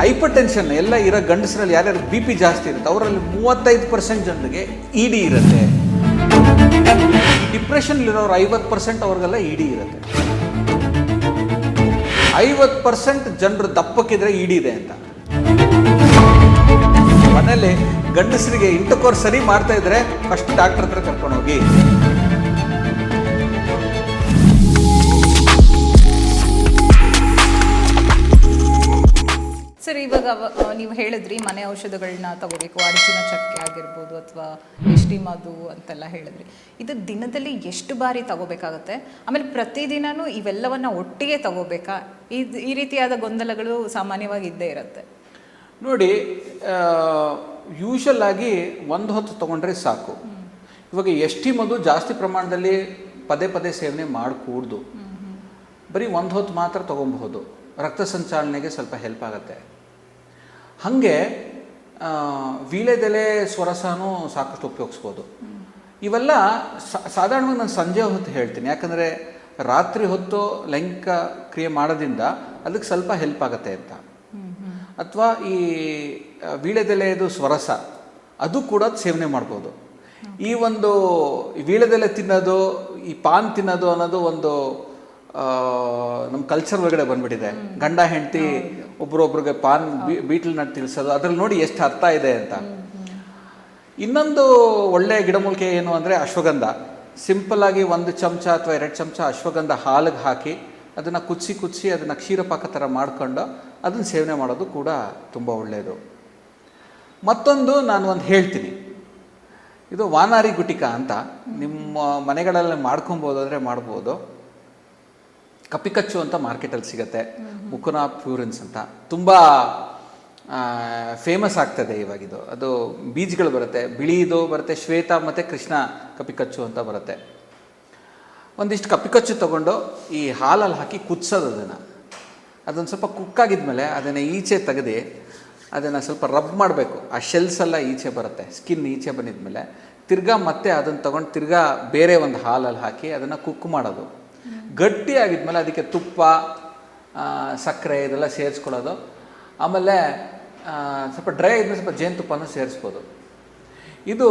Hyper tension ಎಲ್ಲ ಇರೋ ಗಂಡಸರಲ್ಲಿ ಯಾರ್ಯಾರು ಬಿ ಪಿ ಜಾಸ್ತಿ ಇರುತ್ತೆ, ಅವರಲ್ಲಿ ಮೂವತ್ತೈದು ಪರ್ಸೆಂಟ್ ಜನರಿಗೆ ಇ ಡಿ ಇರುತ್ತೆ. ಡಿಪ್ರೆಷನ್ ಇರೋರು ಐವತ್ತು ಪರ್ಸೆಂಟ್ ಅವ್ರಿಗೆಲ್ಲ ಇ ಡಿ ಇರುತ್ತೆ. ಐವತ್ತು ಪರ್ಸೆಂಟ್ ಜನರು ದಪ್ಪಕ್ಕಿದ್ರೆ ಇ ಡಿ ಇದೆ ಅಂತ. ಮನೇಲಿ ಗಂಡಸರಿಗೆ ಇಂಟಕೋರ್ ಸರಿ ಮಾಡ್ತಾ ಇದ್ರೆ ಫಸ್ಟ್ ಡಾಕ್ಟರ್ ಹತ್ರ ಕರ್ಕೊಂಡು ಇವಾಗ ನೀವು ಹೇಳಿದ್ರಿ ಮನೆ ಔಷಧಗಳನ್ನ ತಗೋಬೇಕು ಅರಿಶಿನ ಚಕ್ಕೆ ಆಗಿರ್ಬೋದು ಅಥವಾ ಡಿ ಮಧು ಅಂತೆಲ್ಲ ಹೇಳಿದ್ರಿ. ಇದು ದಿನದಲ್ಲಿ ಎಷ್ಟು ಬಾರಿ ತಗೋಬೇಕಾಗತ್ತೆ? ಆಮೇಲೆ ಪ್ರತಿದಿನನೂ ಇವೆಲ್ಲವನ್ನ ಒಟ್ಟಿಗೆ ತಗೋಬೇಕಾ? ಇದು ಈ ರೀತಿಯಾದ ಗೊಂದಲಗಳು ಸಾಮಾನ್ಯವಾಗಿ ಇದ್ದೇ ಇರುತ್ತೆ. ನೋಡಿ ಯೂಶಲ್ ಆಗಿ ಒಂದು ಹೊತ್ತು ತಗೊಂಡ್ರೆ ಸಾಕು. ಇವಾಗ ಎಷ್ಟಿ ಮದು ಜಾಸ್ತಿ ಪ್ರಮಾಣದಲ್ಲಿ ಪದೇ ಪದೇ ಸೇವನೆ ಮಾಡಕೂಡ್ದು. ಬರೀ ಒಂದು ಹೊತ್ತು ಮಾತ್ರ ತಗೊಬಹುದು. ರಕ್ತ ಸಂಚಾಲನೆಗೆ ಸ್ವಲ್ಪ ಹೆಲ್ಪ್ ಆಗುತ್ತೆ. ಹಾಗೆ ವೀಳೆದೆಲೆ ಸ್ವರಸನೂ ಸಾಕಷ್ಟು ಉಪಯೋಗಿಸ್ಬೋದು. ಇವೆಲ್ಲ ಸಾಧಾರಣವಾಗಿ ನಾನು ಸಂಜೆ ಹೊತ್ತು ಹೇಳ್ತೀನಿ. ಯಾಕಂದರೆ ರಾತ್ರಿ ಹೊತ್ತು ಲೈಂಗಿಕ ಕ್ರಿಯೆ ಮಾಡೋದ್ರಿಂದ ಅದಕ್ಕೆ ಸ್ವಲ್ಪ ಹೆಲ್ಪ್ ಆಗುತ್ತೆ ಅಂತ. ಅಥವಾ ಈ ವೀಳೆದೆಲೆಯದು ಸ್ವರಸ, ಅದು ಕೂಡ ಸೇವನೆ ಮಾಡ್ಬೋದು. ಈ ಒಂದು ವೀಳೆದೆಲೆ ತಿನ್ನೋದು, ಈ ಪಾನ್ ತಿನ್ನೋದು ಅನ್ನೋದು ಒಂದು ನಮ್ಮ ಕಲ್ಚರ್ ಒಳಗಡೆ ಬಂದ್ಬಿಟ್ಟಿದೆ. ಗಂಡ, ಹೆಂಡತಿ ಒಬ್ರೊಬ್ರಿಗೆ ಪಾನ್ ಬೀಟ್ಲ್ ನಟ್ ತಿಳಿಸೋದು, ಅದ್ರಲ್ಲಿ ನೋಡಿ ಎಷ್ಟು ಅರ್ಥ ಇದೆ ಅಂತ. ಇನ್ನೊಂದು ಒಳ್ಳೆ ಗಿಡಮೂಲಿಕೆ ಏನು ಅಂದರೆ ಅಶ್ವಗಂಧ. ಸಿಂಪಲ್ ಆಗಿ ಒಂದು ಚಮಚ ಅಥವಾ ಎರಡು ಚಮಚ ಅಶ್ವಗಂಧ ಹಾಲಿಗೆ ಹಾಕಿ ಅದನ್ನು ಕುದಿಸಿ ಕುದಿಸಿ ಅದನ್ನು ಕ್ಷೀರಪಾಕ ಥರ ಮಾಡ್ಕೊಂಡು ಅದನ್ನು ಸೇವನೆ ಮಾಡೋದು ಕೂಡ ತುಂಬ ಒಳ್ಳೆಯದು ಮತ್ತೊಂದು ನಾನು ಒಂದು ಹೇಳ್ತೀನಿ. ಇದು ವಾನಾರಿ ಗುಟಿಕ ಅಂತ. ನಿಮ್ಮ ಮನೆಗಳಲ್ಲಿ ಮಾಡ್ಕೊಬೋದು ಅಂದರೆ ಮಾಡ್ಬೋದು. ಕಪಿಕಚ್ಚು ಅಂತ ಮಾರ್ಕೆಟಲ್ಲಿ ಸಿಗುತ್ತೆ. ಮುಕುನಾ ಪ್ಯೂರಿನ್ಸ್ ಅಂತ. ತುಂಬ ಫೇಮಸ್ ಆಗ್ತದೆ ಇವಾಗಿದು ಅದು ಬೀಜಗಳು ಬರುತ್ತೆ. ಬಿಳಿದು ಬರುತ್ತೆ ಶ್ವೇತ ಮತ್ತು ಕೃಷ್ಣ ಕಪಿಕಚ್ಚು ಅಂತ ಬರುತ್ತೆ. ಒಂದಿಷ್ಟು ಕಪಿಕಚ್ಚು ತಗೊಂಡು ಈ ಹಾಲಲ್ಲಿ ಹಾಕಿ ಕುದಿಸೋದು ಅದನ್ನು. ಅದೊಂದು ಸ್ವಲ್ಪ ಕುಕ್ಕಾಗಿದ್ಮೇಲೆ ಅದನ್ನು ಈಚೆ ತೆಗೆದು ಅದನ್ನು ಸ್ವಲ್ಪ ರಬ್ ಮಾಡಬೇಕು. ಆ ಶೆಲ್ಸ್ ಎಲ್ಲ ಈಚೆ ಬರುತ್ತೆ. ಸ್ಕಿನ್ ಈಚೆ ಬಂದಿದ್ಮೇಲೆ ತಿರ್ಗಾ ಮತ್ತೆ ಅದನ್ನು ತಗೊಂಡು ತಿರ್ಗಾ ಬೇರೆ ಒಂದು ಹಾಲಲ್ಲಿ ಹಾಕಿ ಅದನ್ನು ಕುಕ್ ಮಾಡೋದು. ಗಟ್ಟಿ ಆಗಿದ್ಮೇಲೆ ಅದಕ್ಕೆ ತುಪ್ಪ ಸಕ್ಕರೆ ಇದೆಲ್ಲ ಸೇರಿಸ್ಕೊಳ್ಳೋದು. ಆಮೇಲೆ ಸ್ವಲ್ಪ ಡ್ರೈ ಆಗಿದ್ಮೇಲೆ ಸ್ವಲ್ಪ ಜೇನುತುಪ್ಪನ ಸೇರಿಸ್ಬೋದು. ಇದು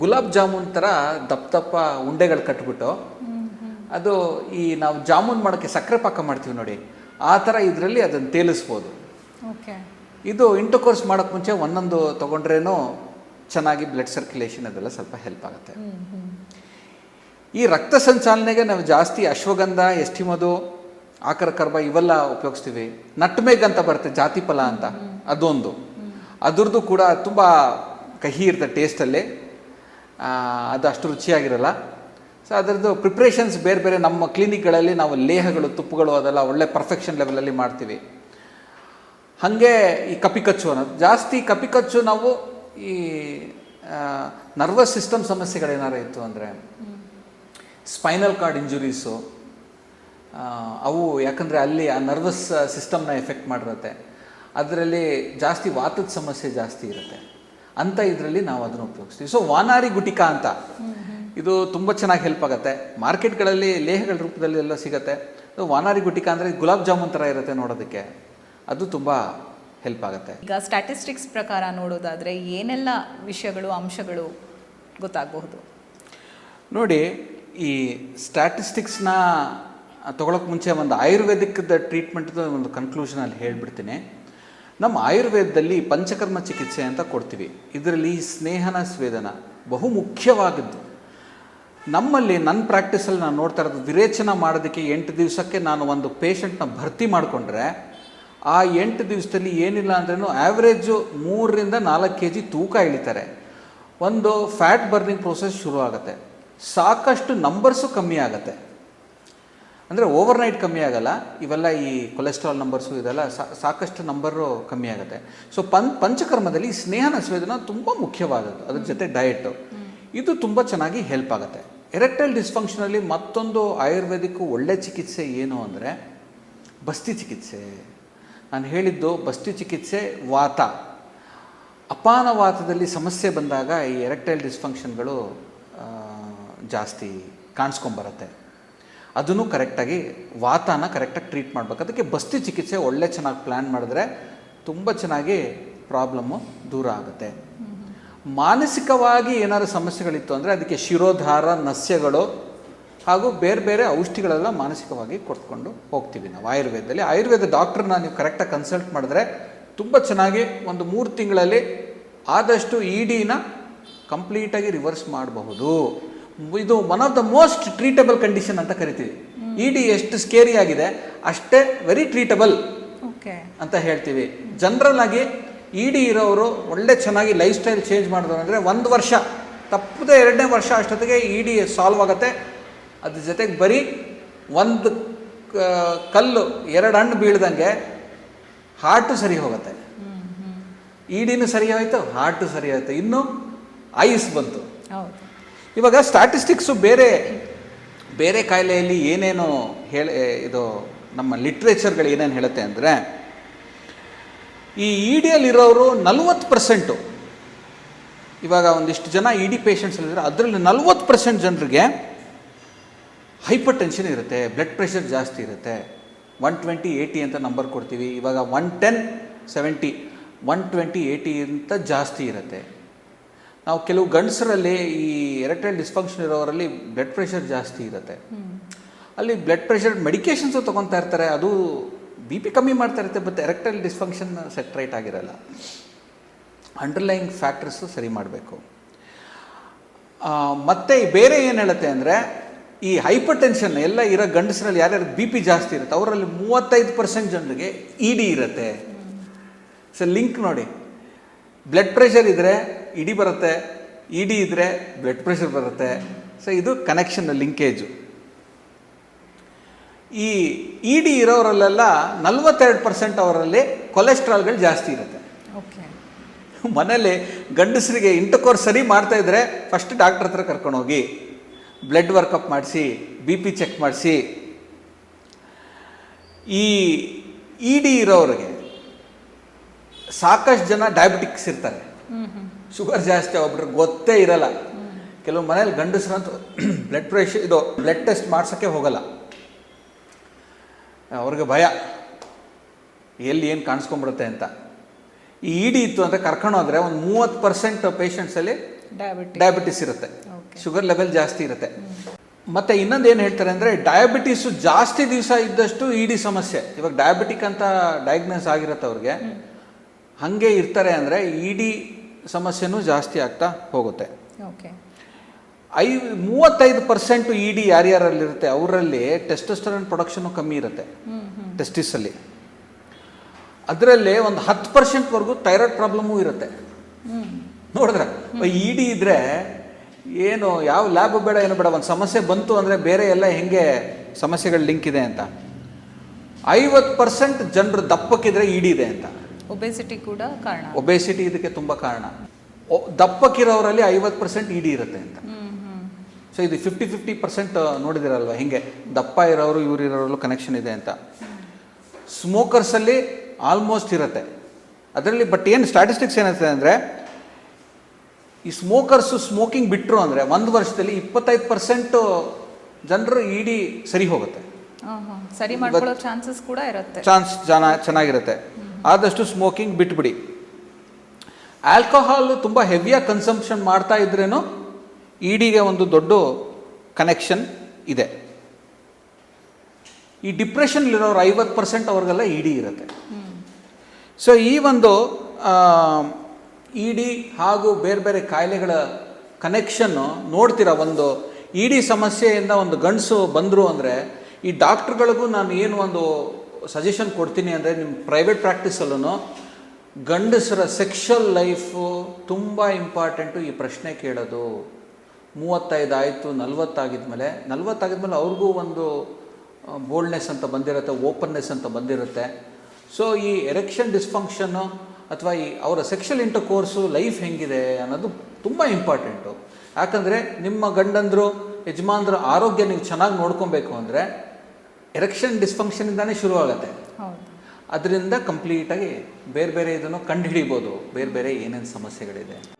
ಗುಲಾಬ್ ಜಾಮೂನ್ ಥರ ದಪ್ಪ ದಪ್ಪ ಉಂಡೆಗಳು ಕಟ್ಬಿಟ್ಟು ಅದು ಈ ನಾವು ಜಾಮೂನ್ ಮಾಡೋಕ್ಕೆ ಸಕ್ಕರೆ ಪಾಕ ಮಾಡ್ತೀವಿ ನೋಡಿ ಆ ಥರ ಇದರಲ್ಲಿ ಅದನ್ನು ತೇಲಿಸ್ಬೋದು. ಓಕೆ. ಇದು ಇಂಟರ್ಕೋರ್ಸ್ ಮಾಡೋಕ್ಕೆ ಮುಂಚೆ ಒಂದೊಂದು ತೊಗೊಂಡ್ರೇನು ಚೆನ್ನಾಗಿ ಬ್ಲಡ್ ಸರ್ಕ್ಯುಲೇಷನ್ ಅದೆಲ್ಲ ಸ್ವಲ್ಪ ಹೆಲ್ಪ್ ಆಗುತ್ತೆ. ಈ ರಕ್ತ ಸಂಚಾಲನೆಗೆ ನಾವು ಜಾಸ್ತಿ ಅಶ್ವಗಂಧ ಎಷ್ಟಿಮದು ಆಕರ ಕರ್ಬ ಇವೆಲ್ಲ ಉಪಯೋಗಿಸ್ತೀವಿ. ನಟ್ಮೇಗ್ ಅಂತ ಬರುತ್ತೆ ಜಾತಿ ಫಲ ಅಂತ ಅದೊಂದು. ಅದ್ರದ್ದು ಕೂಡ ತುಂಬ ಕಹಿ ಇರುತ್ತೆ ಟೇಸ್ಟಲ್ಲಿ. ಅದು ಅಷ್ಟು ರುಚಿಯಾಗಿರಲ್ಲ. ಸೊ ಅದರದ್ದು ಪ್ರಿಪ್ರೇಷನ್ಸ್ ಬೇರೆ ಬೇರೆ ನಮ್ಮ ಕ್ಲಿನಿಕ್ಗಳಲ್ಲಿ ನಾವು ಲೇಹಗಳು ತುಪ್ಪುಗಳು ಅದೆಲ್ಲ ಒಳ್ಳೆ ಪರ್ಫೆಕ್ಷನ್ ಲೆವೆಲಲ್ಲಿ ಮಾಡ್ತೀವಿ. ಹಾಗೆ ಈ ಕಪಿಕಚ್ಚು ಅನ್ನೋದು. ಜಾಸ್ತಿ ಕಪಿಕಚ್ಚು ನಾವು ಈ ನರ್ವಸ್ ಸಿಸ್ಟಮ್ ಸಮಸ್ಯೆಗಳೇನಾರು ಇತ್ತು ಅಂದರೆ ಸ್ಪೈನಲ್ ಕಾರ್ಡ್ ಇಂಜುರೀಸು ಅವು ಯಾಕಂದರೆ ಅಲ್ಲಿ ಆ ನರ್ವಸ್ ಸಿಸ್ಟಮ್ನ ಎಫೆಕ್ಟ್ ಮಾಡಿರುತ್ತೆ. ಅದರಲ್ಲಿ ಜಾಸ್ತಿ ವಾತದ ಸಮಸ್ಯೆ ಜಾಸ್ತಿ ಇರುತ್ತೆ. ಅಂತ ಇದರಲ್ಲಿ ನಾವು ಅದನ್ನು ಉಪಯೋಗಿಸ್ತೀವಿ. ಸೊ ವಾನಾರಿ ಗುಟಿಕ ಅಂತ. ಇದು ತುಂಬ ಚೆನ್ನಾಗಿ ಹೆಲ್ಪ್ ಆಗುತ್ತೆ. ಮಾರ್ಕೆಟ್ಗಳಲ್ಲಿ ಲೇಹಗಳ ರೂಪದಲ್ಲಿ ಎಲ್ಲ ಸಿಗುತ್ತೆ. ಸೊ ವಾನಾರಿ ಗುಟಿಕ ಅಂದರೆ ಗುಲಾಬ್ ಜಾಮೂನ್ ಥರ ಇರುತ್ತೆ ನೋಡೋದಕ್ಕೆ. ಅದು ತುಂಬ ಹೆಲ್ಪ್ ಆಗುತ್ತೆ. ಈಗ ಸ್ಟ್ಯಾಟಿಸ್ಟಿಕ್ಸ್ ಪ್ರಕಾರ ನೋಡೋದಾದರೆ ಏನೆಲ್ಲ ವಿಷಯಗಳು ಅಂಶಗಳು ಗೊತ್ತಾಗಬಹುದು? ನೋಡಿ ಈ ಸ್ಟ್ಯಾಟಿಸ್ಟಿಕ್ಸ್ನ ತೊಗೊಳಕ್ಕೆ ಮುಂಚೆ ಒಂದು ಆಯುರ್ವೇದಿಕ್ದ ಟ್ರೀಟ್ಮೆಂಟ್ದು ಒಂದು ಕನ್ಕ್ಲೂಷನಲ್ಲಿ ಹೇಳ್ಬಿಡ್ತೀನಿ. ನಮ್ಮ ಆಯುರ್ವೇದದಲ್ಲಿ ಪಂಚಕರ್ಮ ಚಿಕಿತ್ಸೆ ಅಂತ ಕೊಡ್ತೀವಿ. ಇದರಲ್ಲಿ ಸ್ನೇಹನ ಸ್ವೇದನ ಬಹು ಮುಖ್ಯವಾಗಿದ್ದು. ನಮ್ಮಲ್ಲಿ ನನ್ನ ಪ್ರಾಕ್ಟೀಸಲ್ಲಿ ನಾನು ನೋಡ್ತಾ ಇರೋದು ವಿರೇಚನ ಮಾಡೋದಕ್ಕೆ ಎಂಟು ದಿವಸಕ್ಕೆ ನಾನು ಒಂದು ಪೇಷಂಟ್ನ ಭರ್ತಿ ಮಾಡಿಕೊಂಡ್ರೆ, ಆ ಎಂಟು ದಿವಸದಲ್ಲಿ ಏನಿಲ್ಲ ಅಂದ್ರೂ ಆ್ಯಾವ್ರೇಜು ಮೂರರಿಂದ ನಾಲ್ಕು ಕೆ ಜಿ ತೂಕ ಇಳಿತಾರೆ. ಒಂದು ಫ್ಯಾಟ್ ಬರ್ನಿಂಗ್ ಪ್ರೋಸೆಸ್ ಶುರು ಆಗುತ್ತೆ ಸಾಕಷ್ಟು ನಂಬರ್ಸು ಕಮ್ಮಿ ಆಗುತ್ತೆ. ಅಂದರೆ ಓವರ್ನೈಟ್ ಕಮ್ಮಿ ಆಗಲ್ಲ ಇವೆಲ್ಲ ಈ ಕೊಲೆಸ್ಟ್ರಾಲ್ ನಂಬರ್ಸು ಇದೆಲ್ಲ ಸಾಕಷ್ಟು ನಂಬರು ಕಮ್ಮಿ ಆಗುತ್ತೆ. ಸೊ ಪಂ ಪಂಚಕರ್ಮದಲ್ಲಿ ಸ್ನೇಹ ಸ್ವೇದನ ತುಂಬ ಮುಖ್ಯವಾದದ್ದು ಅದ್ರ ಜೊತೆ ಡಯಟು ಇದು ತುಂಬ ಚೆನ್ನಾಗಿ ಹೆಲ್ಪ್ ಆಗುತ್ತೆ. ಎರೆಕ್ಟೈಲ್ ಡಿಸ್ಫಂಕ್ಷನಲ್ಲಿ ಮತ್ತೊಂದು ಆಯುರ್ವೇದಿಕ್ಕು ಒಳ್ಳೆ ಚಿಕಿತ್ಸೆ ಏನು ಅಂದರೆ ಬಸ್ತಿ ಚಿಕಿತ್ಸೆ. ನಾನು ಹೇಳಿದ್ದು ಬಸ್ತಿ ಚಿಕಿತ್ಸೆ ವಾತ. ಅಪಾನ ವಾತದಲ್ಲಿ ಸಮಸ್ಯೆ ಬಂದಾಗ ಈ ಎರೆಕ್ಟೈಲ್ ಡಿಸ್ಫಂಕ್ಷನ್ಗಳು ಜಾಸ್ತಿ ಕಾಣಿಸ್ಕೊಂಬರುತ್ತೆ. ಅದನ್ನು ಕರೆಕ್ಟಾಗಿ ವಾತಾನ ಕರೆಕ್ಟಾಗಿ ಟ್ರೀಟ್ ಮಾಡಬೇಕು. ಅದಕ್ಕೆ ಬಸ್ತಿ ಚಿಕಿತ್ಸೆ ಒಳ್ಳೆ ಚೆನ್ನಾಗಿ ಪ್ಲ್ಯಾನ್ ಮಾಡಿದ್ರೆ ತುಂಬ ಚೆನ್ನಾಗಿ ಪ್ರಾಬ್ಲಮ್ಮು ದೂರ ಆಗುತ್ತೆ. ಮಾನಸಿಕವಾಗಿ ಏನಾದ್ರು ಸಮಸ್ಯೆಗಳಿತ್ತು ಅಂದರೆ ಅದಕ್ಕೆ ಶಿರೋಧಾರ, ನಸ್ಯಗಳು ಹಾಗೂ ಬೇರೆ ಬೇರೆ ಔಷಧಿಗಳೆಲ್ಲ ಮಾನಸಿಕವಾಗಿ ಕೊಟ್ಕೊಂಡು ಹೋಗ್ತೀವಿ ನಾವು ಆಯುರ್ವೇದದಲ್ಲಿ. ಆಯುರ್ವೇದ ಡಾಕ್ಟ್ರನ್ನ ನೀವು ಕರೆಕ್ಟಾಗಿ ಕನ್ಸಲ್ಟ್ ಮಾಡಿದ್ರೆ ತುಂಬ ಚೆನ್ನಾಗಿ ಒಂದು ಮೂರು ತಿಂಗಳಲ್ಲಿ ಆದಷ್ಟು ಇ ಡಿನ ಕಂಪ್ಲೀಟಾಗಿ ರಿವರ್ಸ್ ಮಾಡಬಹುದು. ಇದು one of the most treatable condition ಅಂತ ಕರಿತೀವಿ. ಇ ಡಿ ಎಷ್ಟು ಸ್ಕೇರಿ ಆಗಿದೆ ಅಷ್ಟೇ ವೆರಿ ಟ್ರೀಟಬಲ್ ಓಕೆ. ಅಂತ ಹೇಳ್ತೀವಿ. ಜನರಲ್ ಆಗಿ ಇ ಡಿ ಇರೋರು ಒಳ್ಳೆ ಚೆನ್ನಾಗಿ ಲೈಫ್ ಸ್ಟೈಲ್ ಚೇಂಜ್ ಮಾಡಿದ್ರು ಅಂದರೆ ಒಂದು ವರ್ಷ ತಪ್ಪದೆ ಎರಡನೇ ವರ್ಷ ಅಷ್ಟೊತ್ತಿಗೆ ಇ ಡಿ ಸಾಲ್ವ್ ಆಗುತ್ತೆ. ಅದ್ರ ಜೊತೆಗೆ ಬರೀ ಒಂದು ಕಲ್ಲು ಎರಡು ಹಣ್ಣು ಬೀಳ್ದಂಗೆ ಹಾರ್ಟು ಸರಿ ಹೋಗುತ್ತೆ. ಇಡಿನೂ ಡಿನೂ ಸರಿ ಹೋಯ್ತು ಹಾರ್ಟು ಸರಿ ಹೋಯ್ತು ಇನ್ನು ಐಸ್ ಬಂತು. ಹೌದು. ಇವಾಗ ಸ್ಟ್ಯಾಟಿಸ್ಟಿಕ್ಸು ಬೇರೆ ಬೇರೆ ಕಾಯಿಲೆಯಲ್ಲಿ ಏನೇನು ಹೇಳಿ ಇದು ನಮ್ಮ ಲಿಟ್ರೇಚರ್ಗಳು ಏನೇನು ಹೇಳುತ್ತೆ ಅಂದರೆ, ಈ ಇ ಡಿಯಲ್ಲಿರೋರು ನಲ್ವತ್ತು ಪರ್ಸೆಂಟು ಇವಾಗ ಒಂದಿಷ್ಟು ಜನ ಇ ಡಿ ಪೇಷಂಟ್ಸ್ ಇದ್ದಾರೆ ಅದರಲ್ಲಿ ನಲ್ವತ್ತು ಪರ್ಸೆಂಟ್ ಜನರಿಗೆ ಹೈಪರ್ ಟೆನ್ಷನ್ ಇರುತ್ತೆ ಬ್ಲಡ್ ಪ್ರೆಷರ್ ಜಾಸ್ತಿ ಇರುತ್ತೆ. ಒನ್ ಟ್ವೆಂಟಿ ಏಯ್ಟಿ ಅಂತ ನಂಬರ್ ಕೊಡ್ತೀವಿ. ಇವಾಗ one ten seventy one twenty eighty ಅಂತ ಜಾಸ್ತಿ ಇರುತ್ತೆ. ನಾವು ಕೆಲವು ಗಂಡಸರಲ್ಲಿ ಈ ಎರೆಕ್ಟೈಲ್ ಡಿಸ್ಫಂಕ್ಷನ್ ಇರೋರಲ್ಲಿ ಬ್ಲಡ್ ಪ್ರೆಷರ್ ಜಾಸ್ತಿ ಇರುತ್ತೆ. ಅಲ್ಲಿ ಬ್ಲಡ್ ಪ್ರೆಷರ್ ಮೆಡಿಕೇಶನ್ಸು ತೊಗೊತಾ ಇರ್ತಾರೆ. ಅದು ಬಿ ಪಿ ಕಮ್ಮಿ ಮಾಡ್ತಾ ಇರುತ್ತೆ, ಬಟ್ ಎರೆಕ್ಟೈಲ್ ಡಿಸ್ಫಂಕ್ಷನ್ ಸೆಟ್ರೇಟ್ ಆಗಿರಲ್ಲ. ಅಂಡರ್ಲೈಯಿಂಗ್ ಫ್ಯಾಕ್ಟರ್ಸು ಸರಿ ಮಾಡಬೇಕು. ಮತ್ತು ಬೇರೆ ಏನು ಹೇಳುತ್ತೆ ಅಂದರೆ, ಈ ಹೈಪರ್ ಟೆನ್ಷನ್ ಎಲ್ಲ ಇರೋ ಗಂಡಸರಲ್ಲಿ ಯಾರ್ಯಾರು ಬಿ ಪಿ ಜಾಸ್ತಿ ಇರುತ್ತೆ, ಅವರಲ್ಲಿ ಮೂವತ್ತೈದು ಪರ್ಸೆಂಟ್ ಜನರಿಗೆ ಇ ಡಿ ಇರುತ್ತೆ. ಸೊ ಲಿಂಕ್ ನೋಡಿ. ಬ್ಲಡ್ ಪ್ರೆಷರ್ ಇದ್ದರೆ ಇಡಿ ಬರುತ್ತೆ ಇಡಿ ಇದ್ದರೆ ಬ್ಲಡ್ ಪ್ರೆಷರ್ ಬರುತ್ತೆ. ಸೊ ಇದು ಕನೆಕ್ಷನ್ ಲಿಂಕೇಜು ಈ ಇಡಿ ಇರೋರಲ್ಲೆಲ್ಲ ನಲ್ವತ್ತೆರಡು ಪರ್ಸೆಂಟ್ ಅವರಲ್ಲಿ ಕೊಲೆಸ್ಟ್ರಾಲ್ಗಳು ಜಾಸ್ತಿ ಇರುತ್ತೆ. ಓಕೆ ಮನೇಲಿ ಗಂಡಸರಿಗೆ ಇಂಟಕೋರ್ ಸರಿ ಮಾಡ್ತಾ ಇದ್ರೆ ಫಸ್ಟ್ ಡಾಕ್ಟ್ರ್ ಹತ್ರ ಕರ್ಕೊಂಡೋಗಿ ಬ್ಲಡ್ ವರ್ಕಪ್ ಮಾಡಿಸಿ ಬಿ ಪಿ ಚೆಕ್ ಮಾಡಿಸಿ. ಈ ಇ ಡಿ ಇರೋರಿಗೆ ಸಾಕಷ್ಟು ಜನ ಡಯಾಬಿಟಿಕ್ಸ್ ಇರ್ತಾರೆ. ಶುಗರ್ ಜಾಸ್ತಿ ಒಬ್ರಿಗೆ ಗೊತ್ತೇ ಇರಲ್ಲ. ಕೆಲವು ಮನೇಲಿ ಗಂಡಸ್ರಂತೂ ಬ್ಲಡ್ ಪ್ರೆಷರ್ ಇದು ಬ್ಲಡ್ ಟೆಸ್ಟ್ ಮಾಡ್ಸೋಕ್ಕೆ ಹೋಗಲ್ಲ. ಅವ್ರಿಗೆ ಭಯ. ಎಲ್ಲಿ ಏನು ಕಾಣಿಸ್ಕೊಂಡ್ಬಿಡುತ್ತೆ ಅಂತ. ಈ ಇಡಿ ಇತ್ತು ಅಂದರೆ ಕರ್ಕೊಂಡು ಹೋದ್ರೆ ಒಂದು ಮೂವತ್ತು ಪರ್ಸೆಂಟ್ ಪೇಷಂಟ್ಸಲ್ಲಿ ಡಯಾಬಿಟಿಸ್ ಇರುತ್ತೆ. ಶುಗರ್ ಲೆವೆಲ್ ಜಾಸ್ತಿ ಇರುತ್ತೆ. ಮತ್ತೆ ಇನ್ನೊಂದು ಏನು ಹೇಳ್ತಾರೆ ಅಂದರೆ ಡಯಾಬಿಟೀಸು ಜಾಸ್ತಿ ದಿವಸ ಇದ್ದಷ್ಟು ಇಡಿ ಸಮಸ್ಯೆ. ಇವಾಗ ಡಯಾಬಿಟಿಕ್ ಅಂತ ಡಯಾಗ್ನೋಸ್ ಆಗಿರುತ್ತೆ ಅವ್ರಿಗೆ. ಹಾಗೆ ಇರ್ತಾರೆ ಅಂದರೆ ಇ ಡಿ ಸಮಸ್ಯೆನೂ ಜಾಸ್ತಿ ಆಗ್ತಾ ಹೋಗುತ್ತೆ. ಓಕೆ ಐ ಮೂವತ್ತೈದು ಪರ್ಸೆಂಟ್ ಇ ಡಿ ಯಾರ್ಯಾರಲ್ಲಿರುತ್ತೆ ಅವರಲ್ಲಿ ಟೆಸ್ಟೋಸ್ಟೆರಾನ್ ಪ್ರೊಡಕ್ಷನು ಕಮ್ಮಿ ಇರುತ್ತೆ. ಟೆಸ್ಟಿಸಲ್ಲಿ ಅದರಲ್ಲಿ ಒಂದು ಹತ್ತು ಪರ್ಸೆಂಟ್ವರೆಗೂ ಥೈರಾಯ್ಡ್ ಪ್ರಾಬ್ಲಮ್ಮು ಇರುತ್ತೆ. ನೋಡಿದ್ರೆ ಇ ಡಿ ಇದ್ರೆ ಏನು ಯಾವ ಲ್ಯಾಬ್ ಬೇಡ ಏನು ಬೇಡ ಒಂದು ಸಮಸ್ಯೆ ಬಂತು ಅಂದರೆ ಬೇರೆ ಎಲ್ಲ ಹೆಂಗೆ ಸಮಸ್ಯೆಗಳು ಲಿಂಕ್ ಇದೆ ಅಂತ. ಐವತ್ತು ಪರ್ಸೆಂಟ್ ಜನರು ದಪ್ಪಕ್ಕಿದ್ರೆ ಇಡಿ ಇದೆ ಅಂತ. ಒಬೆಸಿಟಿ ಕೂಡ ಕಾರಣ. ಒಬೆಸಿಟಿ ಇದಕ್ಕೆ ತುಂಬ ಕಾರಣ. ದಪ್ಪಕ್ಕಿರೋರಲ್ಲಿ ಐವತ್ತು ಪರ್ಸೆಂಟ್ ಇಡಿ ಇರುತ್ತೆ ಅಂತ. ಸೊ ಇದು ಫಿಫ್ಟಿ ಫಿಫ್ಟಿ ಪರ್ಸೆಂಟ್ ನೋಡಿದಿರಲ್ವ? ಹಿಂಗೆ ದಪ್ಪ ಇರೋರು ಇವ್ರು ಇರೋರಲ್ಲೂ ಕನೆಕ್ಷನ್ ಇದೆ ಅಂತ. ಸ್ಮೋಕರ್ಸಲ್ಲಿ ಆಲ್ಮೋಸ್ಟ್ ಇರುತ್ತೆ. ಅದರಲ್ಲಿ ಬಟ್ ಏನು ಸ್ಟ್ಯಾಟಿಸ್ಟಿಕ್ಸ್ ಏನಿರ್ತದೆ ಅಂದರೆ ಈ ಸ್ಮೋಕರ್ಸು ಸ್ಮೋಕಿಂಗ್ ಬಿಟ್ಟರು ಅಂದರೆ ಒಂದು ವರ್ಷದಲ್ಲಿ ಇಪ್ಪತ್ತೈದು ಪರ್ಸೆಂಟು ಜನರು ಇಡಿ ಸರಿ ಹೋಗುತ್ತೆ. ಸರಿ ಮಾಡ್ಕೊಳ್ಳೋ ಚಾನ್ಸಸ್ ಕೂಡ ಇರುತ್ತೆ. ಚಾನ್ಸ್ ಜನ ಚೆನ್ನಾಗಿರುತ್ತೆ. ಆದಷ್ಟು ಸ್ಮೋಕಿಂಗ್ ಬಿಟ್ಬಿಡಿ. ಆಲ್ಕೋಹಾಲ್ ತುಂಬ ಹೆವಿಯಾಗಿ ಕನ್ಸಂಪ್ಷನ್ ಮಾಡ್ತಾ ಇದ್ರೇನು ಇಡಿಗೆ ಒಂದು ದೊಡ್ಡ ಕನೆಕ್ಷನ್ ಇದೆ. ಈ ಡಿಪ್ರೆಷನ್ಲಿರೋರು ಐವತ್ತು ಪರ್ಸೆಂಟ್ ಅವ್ರಿಗೆಲ್ಲ ಇಡಿ ಇರುತ್ತೆ. ಸೊ ಈ ಒಂದು ಇಡಿ ಹಾಗೂ ಬೇರೆ ಬೇರೆ ಕಾಯಿಲೆಗಳ ಕನೆಕ್ಷನ್ನು ನೋಡ್ತೀರಾ ಒಂದು ಇಡಿ ಸಮಸ್ಯೆಯಿಂದ ಒಂದು ಗಂಡಸು ಬಂದರು ಅಂದರೆ ಈ ಡಾಕ್ಟ್ರುಗಳಿಗೂ ನಾನು ಏನು ಒಂದು ಸಜೆಷನ್ ಕೊಡ್ತೀನಿ ಅಂದರೆ ನಿಮ್ಮ ಪ್ರೈವೇಟ್ ಪ್ರಾಕ್ಟೀಸಲ್ಲೂ ಗಂಡಸರ ಸೆಕ್ಷಲ್ ಲೈಫು ತುಂಬ ಇಂಪಾರ್ಟೆಂಟು ಈ ಪ್ರಶ್ನೆ ಕೇಳೋದು. ಮೂವತ್ತೈದು ಆಯಿತು, ನಲ್ವತ್ತಾಗಿದ್ಮೇಲೆ ನಲ್ವತ್ತಾಗಿದ್ಮೇಲೆ ಅವ್ರಿಗೂ ಒಂದು ಬೋಲ್ಡ್ನೆಸ್ ಅಂತ ಬಂದಿರುತ್ತೆ ಓಪನ್ನೆಸ್ ಅಂತ ಬಂದಿರುತ್ತೆ. ಸೊ ಈ ಎರೆಕ್ಷನ್ ಡಿಸ್ಫಂಕ್ಷನ್ನು ಅಥವಾ ಈ ಅವರ ಸೆಕ್ಷುವಲ್ ಇಂಟರ್ ಕೋರ್ಸು ಲೈಫ್ ಹೆಂಗಿದೆ ಅನ್ನೋದು ತುಂಬ ಇಂಪಾರ್ಟೆಂಟು ಯಾಕಂದರೆ ನಿಮ್ಮ ಗಂಡಂದರು, ಯಜಮಾನ್ರ ಆರೋಗ್ಯ ನೀವು ಚೆನ್ನಾಗಿ ನೋಡ್ಕೊಬೇಕು ಅಂದರೆ ಎರೆಕ್ಷನ್ ಡಿಸ್ಫಂಕ್ಷನಿಂದಾನೇ ಶುರುವಾಗುತ್ತೆ. ಆಗುತ್ತೆ ಅದರಿಂದ ಕಂಪ್ಲೀಟಾಗಿ ಬೇರೆ ಬೇರೆ ಇದನ್ನು ಕಂಡುಹಿಡಿಬೋದು. ಬೇರೆ ಬೇರೆ ಏನೇನು ಸಮಸ್ಯೆಗಳಿದೆ ಅಂತ.